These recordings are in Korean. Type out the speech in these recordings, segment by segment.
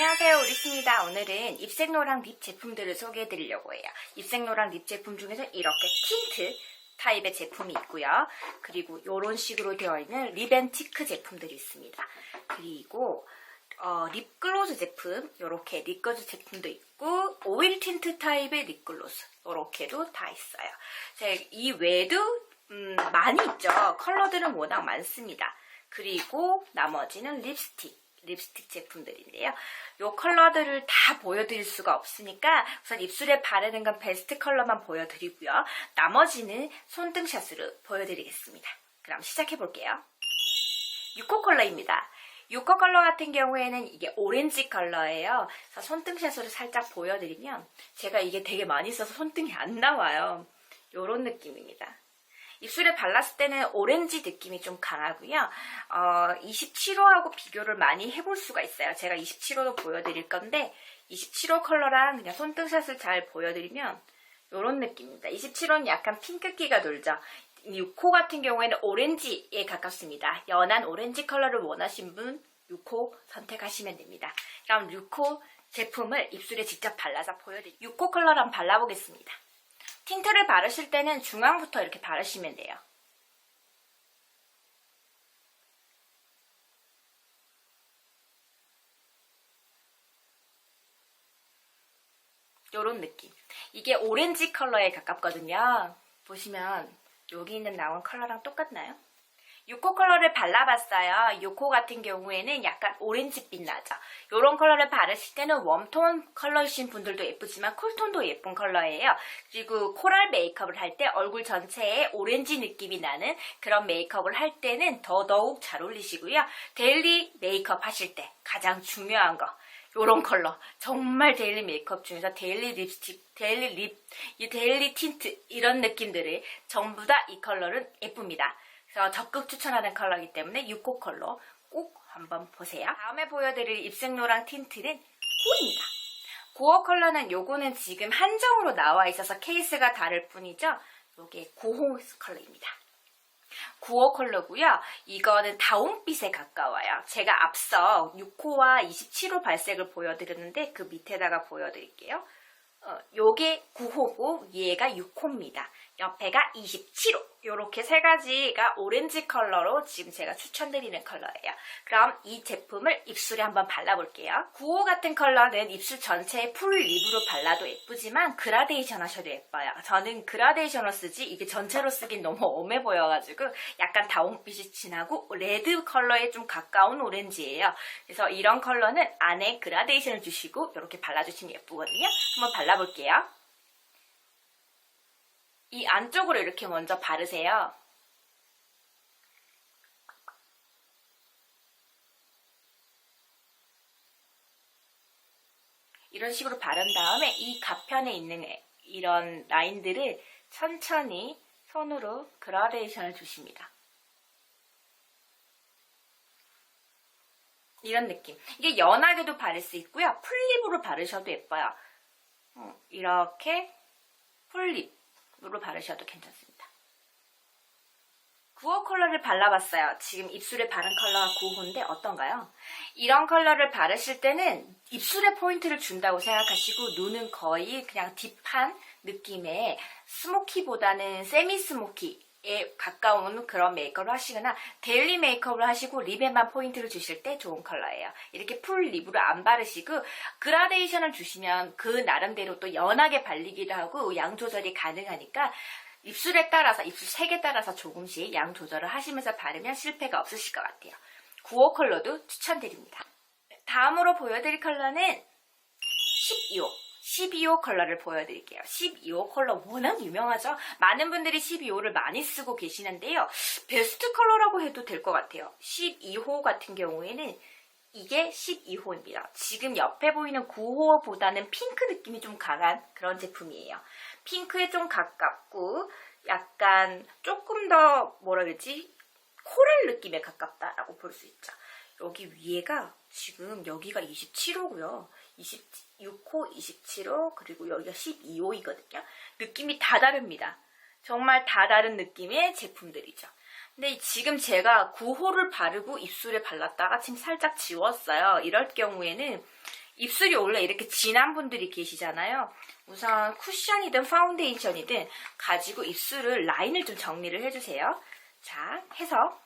안녕하세요. 오리스입니다. 오늘은 입생로랑 립 제품들을 소개해 드리려고 해요. 입생로랑 립 제품 중에서 이렇게 틴트 타입의 제품이 있고요. 그리고 이런 식으로 되어 있는 립앤티크 제품들이 있습니다. 그리고 어, 립글로즈 제품 이렇게 립글로즈 제품도 있고 오일 틴트 타입의 립글로즈 이렇게도 다 있어요. 이 외에도 음, 많이 있죠. 컬러들은 워낙 많습니다. 그리고 나머지는 립스틱 립스틱 제품들인데요. 이 컬러들을 다 보여드릴 수가 없으니까 우선 입술에 바르는 건 베스트 컬러만 보여드리고요. 나머지는 손등샷으로 보여드리겠습니다. 그럼 시작해볼게요. 6호 컬러입니다. 6호 컬러 같은 경우에는 이게 오렌지 컬러예요. 그래서 손등샷으로 살짝 보여드리면 제가 이게 되게 많이 써서 손등이 안 나와요. 이런 느낌입니다. 입술에 발랐을 때는 오렌지 느낌이 좀 강하고요. 어, 27호하고 비교를 많이 해볼 수가 있어요. 제가 27호도 보여드릴 건데 27호 컬러랑 그냥 손등샷을 잘 보여드리면 이런 느낌입니다. 27호는 약간 핑크기가 돌죠. 6호 같은 경우에는 오렌지에 가깝습니다. 연한 오렌지 컬러를 원하신 분 6호 선택하시면 됩니다. 그럼 6호 제품을 입술에 직접 발라서 보여드릴게요. 6호 컬러를 한번 발라보겠습니다. 틴트를 바르실 때는 중앙부터 이렇게 바르시면 돼요. 요런 느낌. 이게 오렌지 컬러에 가깝거든요. 보시면 여기 있는 나온 컬러랑 똑같나요? 6호 컬러를 발라봤어요. 6호 같은 경우에는 약간 오렌지빛 나죠. 이런 컬러를 바르실 때는 웜톤 컬러이신 분들도 예쁘지만 쿨톤도 예쁜 컬러예요. 그리고 코랄 메이크업을 할 때 얼굴 전체에 오렌지 느낌이 나는 그런 메이크업을 할 때는 더더욱 잘 어울리시고요. 데일리 메이크업 하실 때 가장 중요한 거 요런 컬러. 정말 데일리 메이크업 중에서 데일리 립스틱, 데일리 립, 이 데일리 틴트 이런 느낌들을 전부 다 이 컬러는 예쁩니다. 그래서 적극 추천하는 컬러이기 때문에 6호 컬러 꼭 한번 보세요. 다음에 보여드릴 입생로랑 틴트는 9호입니다. 9호 컬러는 요거는 지금 한정으로 나와 있어서 케이스가 다를 뿐이죠. 요게 9호 컬러입니다. 9호 컬러고요. 이거는 다운빛에 가까워요. 제가 앞서 6호와 27호 발색을 보여드렸는데 그 밑에다가 보여드릴게요. 어, 요게 9호고 얘가 6호입니다. 옆에가 27호. 요렇게 세 가지가 오렌지 컬러로 지금 제가 추천드리는 컬러예요. 그럼 이 제품을 입술에 한번 발라볼게요. 9호 같은 컬러는 입술 전체에 풀 립으로 발라도 예쁘지만 그라데이션 하셔도 예뻐요. 저는 그라데이션을 쓰지 이게 전체로 쓰긴 너무 엄해 보여가지고 약간 다운빛이 진하고 레드 컬러에 좀 가까운 오렌지예요. 그래서 이런 컬러는 안에 그라데이션을 주시고 이렇게 발라주시면 예쁘거든요. 한번 발라볼게요. 이 안쪽으로 이렇게 먼저 바르세요. 이런 식으로 바른 다음에 이 가편에 있는 이런 라인들을 천천히 손으로 그라데이션을 주십니다. 이런 느낌. 이게 연하게도 바를 수 있고요. 풀립으로 바르셔도 예뻐요. 음, 이렇게 풀립으 로 바르셔도 괜찮습니다. 9호 컬러를 발라봤어요. 지금 입술에 바른 컬러가 9호인데 어떤가요? 이런 컬러를 바르실 때는 입술에 포인트를 준다고 생각하시고 눈은 거의 그냥 딥한 느낌의 스모키보다는 세미 스모키 에 가까운 그런 메이크업을 하시거나 데일리 메이크업을 하시고 립에만 포인트를 주실 때 좋은 컬러예요. 이렇게 풀 립으로 안 바르시고 그라데이션을 주시면 그 나름대로 또 연하게 발리기도 하고 양 조절이 가능하니까 입술에 따라서 입술 색에 따라서 조금씩 양 조절을 하시면서 바르면 실패가 없으실 것 같아요. 9호 컬러도 추천드립니다. 다음으로 보여드릴 컬러는 12호. 12호 컬러를 보여드릴게요. 12호 컬러 워낙 유명하죠? 많은 분들이 12호를 많이 쓰고 계시는데요. 베스트 컬러라고 해도 될 것 같아요. 12호 같은 경우에는 이게 12호입니다. 지금 옆에 보이는 9호보다는 핑크 느낌이 좀 강한 그런 제품이에요. 핑크에 좀 가깝고 약간 조금 더 뭐라 그러지? 코랄 느낌에 가깝다라고 볼 수 있죠. 여기 위에가 지금 여기가 27호고요. 26호, 27호, 그리고 여기가 12호이거든요. 느낌이 다 다릅니다. 정말 다 다른 느낌의 제품들이죠. 근데 지금 제가 9호를 바르고 입술에 발랐다가 지금 살짝 지웠어요. 이럴 경우에는 입술이 원래 이렇게 진한 분들이 계시잖아요. 우선 쿠션이든 파운데이션이든 가지고 입술을 라인을 좀 정리를 해주세요. 자, 해서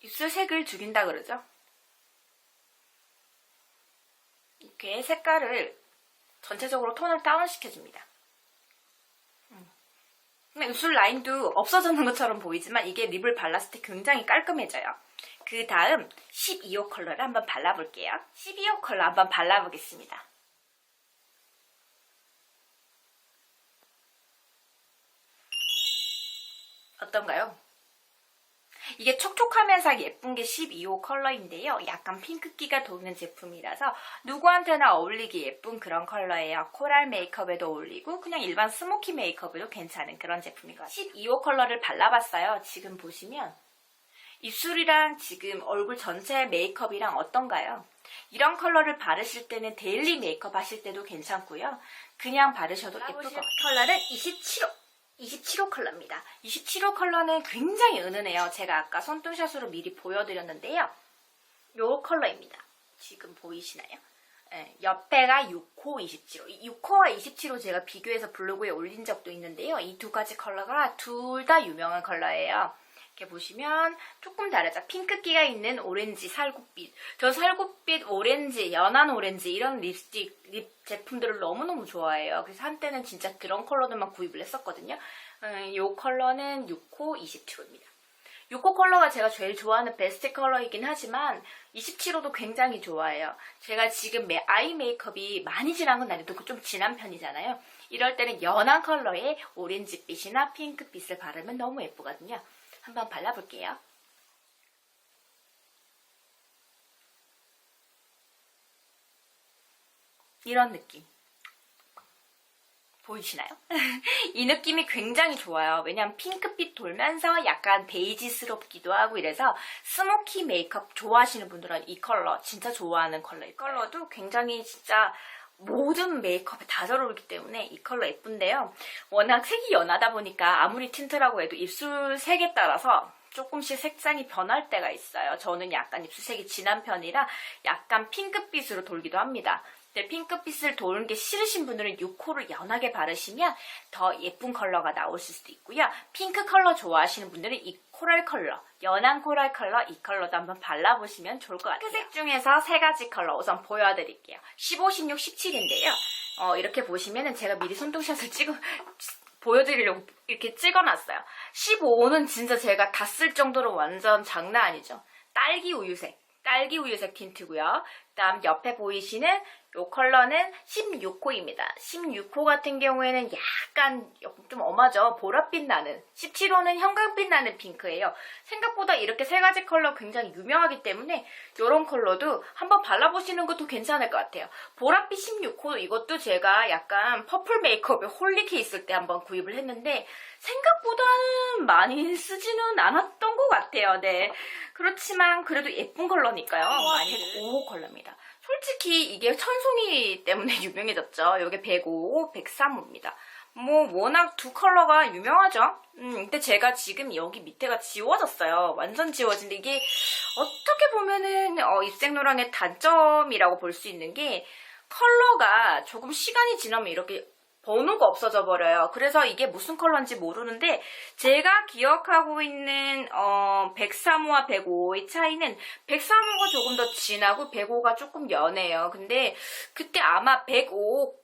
입술 색을 죽인다 그러죠. 이렇게 색깔을 전체적으로 톤을 다운시켜줍니다. 음. 입술 라인도 없어졌는 것처럼 보이지만 이게 립을 발랐을 때 굉장히 깔끔해져요. 그 다음 12호 컬러를 한번 발라볼게요. 12호 컬러 한번 발라보겠습니다. 어떤가요? 이게 촉촉하면서 예쁜 게 12호 컬러인데요. 약간 핑크기가 도는 제품이라서 누구한테나 어울리기 예쁜 그런 컬러예요. 코랄 메이크업에도 어울리고 그냥 일반 스모키 메이크업에도 괜찮은 그런 제품이거든요. 12호 컬러를 발라봤어요. 지금 보시면 입술이랑 지금 얼굴 전체 메이크업이랑 어떤가요? 이런 컬러를 바르실 때는 데일리 메이크업 하실 때도 괜찮고요. 그냥 바르셔도 예쁠 것 같아요. 컬러는 27호. 27호 컬러입니다. 27호 컬러는 굉장히 은은해요. 제가 아까 손등샷으로 미리 보여드렸는데요. 요 컬러입니다. 지금 보이시나요? 예, 옆에가 6호 27호. 6호와 27호 제가 비교해서 블로그에 올린 적도 있는데요. 이 두 가지 컬러가 둘 다 유명한 컬러예요. 이렇게 보시면 조금 다르죠. 핑크기가 있는 오렌지, 살구빛. 저 살구빛, 오렌지, 연한 오렌지 이런 립스틱, 립 제품들을 너무너무 좋아해요. 그래서 한때는 진짜 그런 컬러들만 구입을 했었거든요. 음, 이 컬러는 6호 27호입니다. 6호 컬러가 제가 제일 좋아하는 베스트 컬러이긴 하지만 27호도 굉장히 좋아해요. 제가 지금 메- 아이 메이크업이 많이 진한 건 아니고 좀 진한 편이잖아요. 이럴 때는 연한 컬러의 오렌지빛이나 핑크빛을 바르면 너무 예쁘거든요. 한번 발라볼게요. 이런 느낌. 보이시나요? 이 느낌이 굉장히 좋아요. 왜냐면 핑크빛 돌면서 약간 베이지스럽기도 하고 이래서 스모키 메이크업 좋아하시는 분들은 이 컬러 진짜 좋아하는 컬러일 거예요. 컬러도 굉장히 진짜 모든 메이크업에 다 잘 어울리기 때문에 이 컬러 예쁜데요. 워낙 색이 연하다 보니까 아무리 틴트라고 해도 입술 색에 따라서 조금씩 색상이 변할 때가 있어요. 저는 약간 입술색이 진한 편이라 약간 핑크빛으로 돌기도 합니다. 근데 핑크빛을 도는 게 싫으신 분들은 6호를 연하게 바르시면 더 예쁜 컬러가 나오실 수도 있고요. 핑크 컬러 좋아하시는 분들은 이 코랄 컬러, 연한 코랄 컬러 이 컬러도 한번 발라보시면 좋을 것 같아요. 색 중에서 세 가지 컬러 우선 보여드릴게요. 15, 16, 17인데요. 어, 이렇게 보시면은 제가 미리 손동샷을 찍어 보여드리려고 이렇게 찍어놨어요. 15는 진짜 제가 다 쓸 정도로 완전 장난 아니죠. 딸기 우유색, 딸기 우유색 틴트고요. 그다음 옆에 보이시는 이 컬러는 16호입니다. 16호 같은 경우에는 약간 좀 엄하죠. 보랏빛 나는. 17호는 형광빛 나는 핑크예요. 생각보다 이렇게 세 가지 컬러 굉장히 유명하기 때문에 이런 컬러도 한번 발라보시는 것도 괜찮을 것 같아요. 보랏빛 16호 이것도 제가 약간 퍼플 메이크업에 홀리케 있을 때 한번 구입을 했는데 생각보다는 많이 쓰지는 않았던 것 같아요. 네. 그렇지만 그래도 예쁜 컬러니까요. 많이 5호 컬러입니다. 솔직히 이게 천송이 때문에 유명해졌죠. 이게 105, 103호입니다. 뭐 워낙 두 컬러가 유명하죠. 음, 근데 제가 지금 여기 밑에가 지워졌어요. 완전 지워진데 이게 어떻게 보면은 어, 입생노랑의 단점이라고 볼 수 있는 게 컬러가 조금 시간이 지나면 이렇게 번호가 없어져 버려요. 그래서 이게 무슨 컬러인지 모르는데 제가 기억하고 있는 어, 103호와 105호의 차이는 103호가 조금 더 진하고 105가 조금 연해요. 근데 그때 아마 105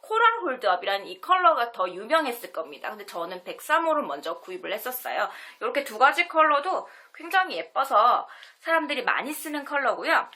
코랄 홀드업이라는 이 컬러가 더 유명했을 겁니다. 근데 저는 103호를 먼저 구입을 했었어요. 이렇게 두 가지 컬러도 굉장히 예뻐서 사람들이 많이 쓰는 컬러고요.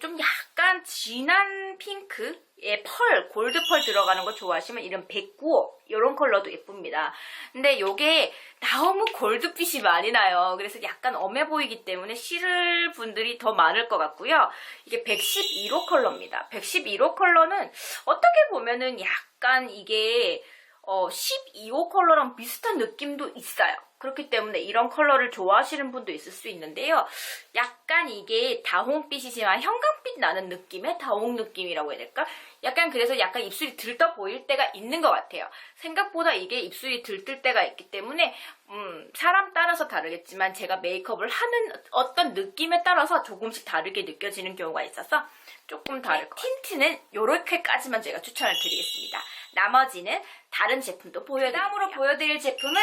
좀 약간 진한 핑크의 펄, 골드 펄 들어가는 거 좋아하시면 이런 109호 이런 컬러도 예쁩니다. 근데 이게 너무 골드빛이 많이 나요. 그래서 약간 엄해 보이기 때문에 싫을 분들이 더 많을 것 같고요. 이게 111호 컬러입니다. 111호 컬러는 어떻게 보면은 약간 이게 어, 12호 컬러랑 비슷한 느낌도 있어요. 그렇기 때문에 이런 컬러를 좋아하시는 분도 있을 수 있는데요. 약간 이게 다홍빛이지만 형광빛 나는 느낌의 다홍 느낌이라고 해야 될까? 약간 그래서 약간 입술이 들떠 보일 때가 있는 것 같아요. 생각보다 이게 입술이 들뜰 때가 있기 때문에 음, 사람 따라서 다르겠지만 제가 메이크업을 하는 어떤 느낌에 따라서 조금씩 다르게 느껴지는 경우가 있어서 조금 다를 것 같아요. 틴트는 요렇게까지만 제가 추천을 드리겠습니다. 나머지는 다른 제품도 보여드릴게요. 다음으로 보여드릴 제품은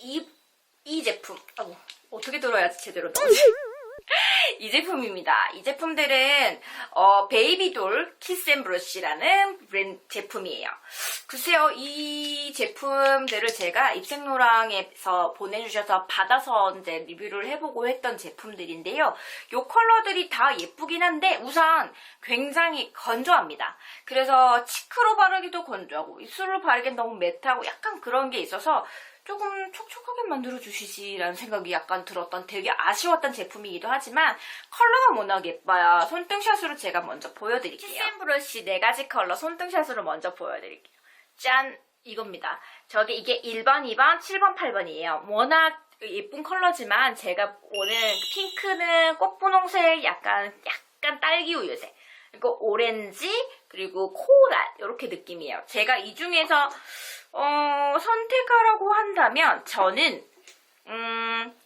이, 이 제품. 어, 어떻게 들어야지 제대로? 이 제품입니다. 이 제품들은 어, 베이비돌 키스앤브러쉬라는 제품이에요. 글쎄요, 이 제품들을 제가 입생로랑에서 보내주셔서 받아서 이제 리뷰를 해보고 했던 제품들인데요. 이 컬러들이 다 예쁘긴 한데 우선 굉장히 건조합니다. 그래서 치크로 바르기도 건조하고 입술로 바르기엔 너무 매트하고 약간 그런 게 있어서 조금 촉촉하게 만들어 주시지라는 생각이 약간 들었던 되게 아쉬웠던 제품이기도 하지만 컬러가 워낙 예뻐요. 손등샷으로 제가 먼저 보여드릴게요. 키스앤 브러쉬 네 가지 컬러 손등샷으로 먼저 보여드릴게요. 짠! 이겁니다. 저게 이게 1번, 2번, 7번, 8번이에요. 워낙 예쁜 컬러지만 제가 오늘 핑크는 꽃분홍색 약간 약간 딸기 우유색 그리고 오렌지 그리고 코랄 이렇게 느낌이에요. 제가 이 중에서 어, 선택하라고 한다면 저는 음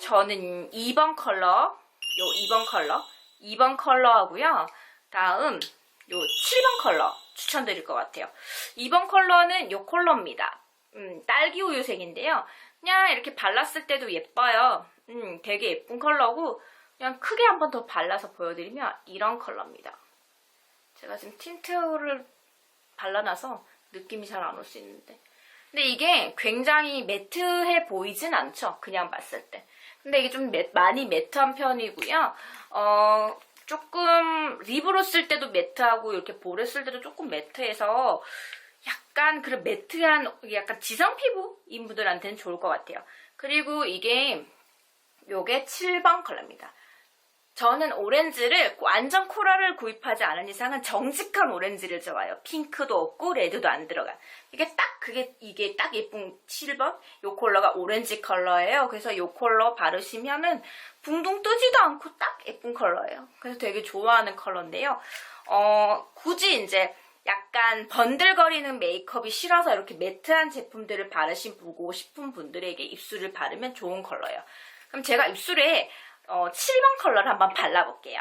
저는 2번 컬러 요 2번 컬러 2번 컬러 하고요. 다음 요 7번 컬러 추천드릴 것 같아요. 2번 컬러는 요 컬러입니다. 음, 딸기 우유색인데요. 그냥 이렇게 발랐을 때도 예뻐요. 음, 되게 예쁜 컬러고 그냥 크게 한 번 더 발라서 보여드리면 이런 컬러입니다. 제가 지금 틴트를 발라놔서 느낌이 잘 안 올 수 있는데. 근데 이게 굉장히 매트해 보이진 않죠. 그냥 봤을 때. 근데 이게 좀 매- 많이 매트한 편이고요. 어, 조금 립으로 쓸 때도 매트하고 이렇게 볼에 쓸 때도 조금 매트해서 약간 그런 매트한 약간 지성 피부인 분들한테는 좋을 것 같아요. 그리고 이게 요게 7번 컬러입니다. 저는 오렌지를 완전 코랄을 구입하지 않은 이상은 정직한 오렌지를 좋아해요. 핑크도 없고 레드도 안 들어가. 이게 딱 그게 이게 딱 예쁜 7번 요 컬러가 오렌지 컬러예요. 그래서 요 컬러 바르시면은 붕둥 뜨지도 않고 딱 예쁜 컬러예요. 그래서 되게 좋아하는 컬러인데요. 어, 굳이 이제 약간 번들거리는 메이크업이 싫어서 이렇게 매트한 제품들을 바르신 보고 싶은 분들에게 입술을 바르면 좋은 컬러예요. 그럼 제가 입술에 어, 7번 컬러를 한번 발라볼게요.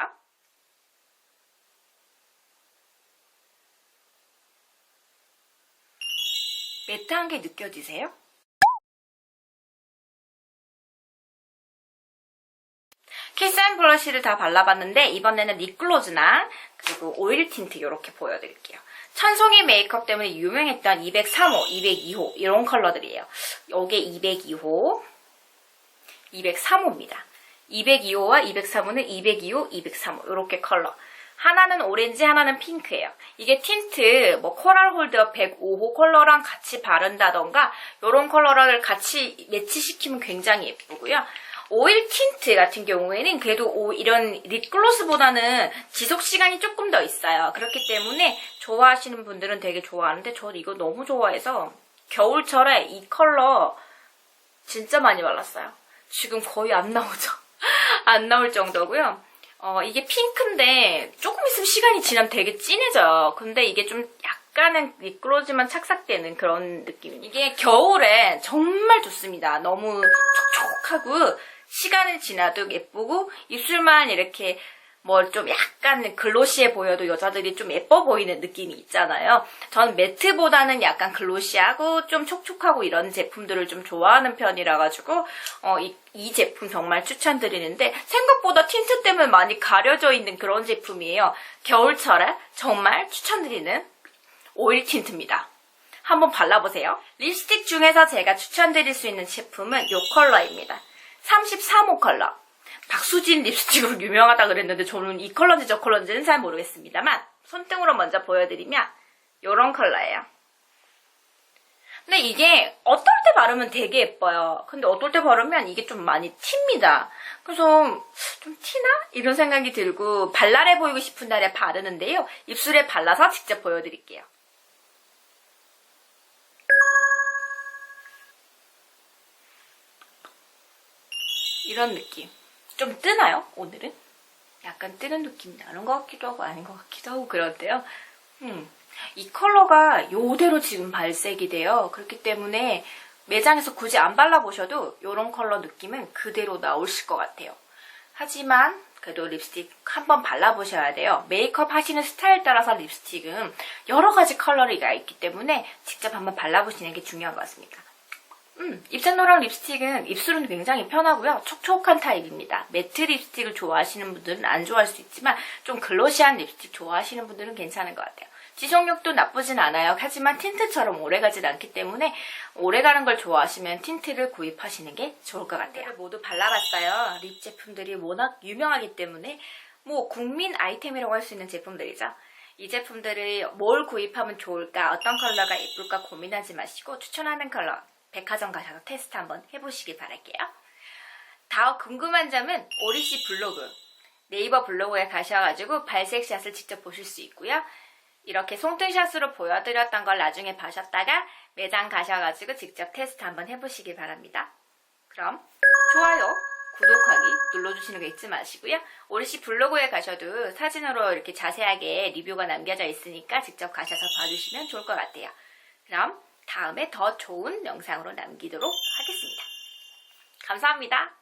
매트한 게 느껴지세요? 키스앤 블러쉬를 다 발라봤는데 이번에는 립글로즈나 그리고 오일 틴트 이렇게 보여드릴게요. 천송이 메이크업 때문에 유명했던 203호, 202호 이런 컬러들이에요. 요게 202호, 203호입니다. 202호와 203호는 202호, 203호 이렇게 컬러. 하나는 오렌지, 하나는 핑크예요. 이게 틴트 뭐 코랄 홀더 105호 컬러랑 같이 바른다던가 이런 컬러를 같이 매치시키면 굉장히 예쁘고요. 오일 틴트 같은 경우에는 그래도 오- 이런 립글로스보다는 지속 시간이 조금 더 있어요. 그렇기 때문에 좋아하시는 분들은 되게 좋아하는데 저는 이거 너무 좋아해서 겨울철에 이 컬러 진짜 많이 발랐어요. 지금 거의 안 나오죠. 안 나올 정도고요. 어, 이게 핑크인데 조금 있으면 시간이 지나면 되게 진해져요. 근데 이게 좀 약간은 립글로즈만 착삭되는 그런 느낌. 이게 겨울에 정말 좋습니다. 너무 촉촉하고 시간이 지나도 예쁘고 입술만 이렇게 뭐좀 약간 글로시해 보여도 여자들이 좀 예뻐 보이는 느낌이 있잖아요. 전 매트보다는 약간 글로시하고 좀 촉촉하고 이런 제품들을 좀 좋아하는 편이라 가지고 어, 이, 이 제품 정말 추천드리는데 생각보다 틴트 때문에 많이 가려져 있는 그런 제품이에요. 겨울철에 정말 추천드리는 오일 틴트입니다. 한번 발라보세요. 립스틱 중에서 제가 추천드릴 수 있는 제품은 이 컬러입니다. 33호 컬러. 박수진 립스틱으로 유명하다 그랬는데 저는 이 컬러인지 저 컬러인지는 잘 모르겠습니다만 손등으로 먼저 보여드리면 이런 컬러예요. 근데 이게 어떨 때 바르면 되게 예뻐요. 근데 어떨 때 바르면 이게 좀 많이 튑니다. 그래서 좀 티나? 이런 생각이 들고 발랄해 보이고 싶은 날에 바르는데요. 입술에 발라서 직접 보여드릴게요. 이런 느낌. 좀 뜨나요, 오늘은? 약간 뜨는 느낌이 나는 것 같기도 하고 아닌 것 같기도 하고 그런데요. 음, 이 컬러가 요대로 지금 발색이 돼요. 그렇기 때문에 매장에서 굳이 안 발라보셔도 이런 컬러 느낌은 그대로 나오실 것 같아요. 하지만 그래도 립스틱 한번 발라보셔야 돼요. 메이크업 하시는 스타일 따라서 립스틱은 여러 가지 컬러가 있기 때문에 직접 한번 발라보시는 게 중요한 것 같습니다. 음, 입산노랑 립스틱은 입술은 굉장히 편하고요. 촉촉한 타입입니다. 매트 립스틱을 좋아하시는 분들은 안 좋아할 수 있지만 좀 글로시한 립스틱 좋아하시는 분들은 괜찮은 것 같아요. 지속력도 나쁘진 않아요. 하지만 틴트처럼 오래가진 않기 때문에 오래가는 걸 좋아하시면 틴트를 구입하시는 게 좋을 것 같아요. 모두 발라봤어요. 립 제품들이 워낙 유명하기 때문에 뭐 국민 아이템이라고 할 수 있는 제품들이죠. 이 제품들을 뭘 구입하면 좋을까, 어떤 컬러가 예쁠까 고민하지 마시고 추천하는 컬러 백화점 가셔서 테스트 한번 해보시길 바랄게요. 다 궁금한 점은 오리씨 블로그 네이버 블로그에 가셔가지고 발색샷을 직접 보실 수 있고요. 이렇게 송틀샷으로 보여드렸던 걸 나중에 봐셨다가 매장 가셔가지고 직접 테스트 한번 해보시길 바랍니다. 그럼 좋아요, 구독하기 눌러주시는 거 잊지 마시고요. 오리씨 블로그에 가셔도 사진으로 이렇게 자세하게 리뷰가 남겨져 있으니까 직접 가셔서 봐주시면 좋을 것 같아요. 그럼 다음에 더 좋은 영상으로 남기도록 하겠습니다. 감사합니다.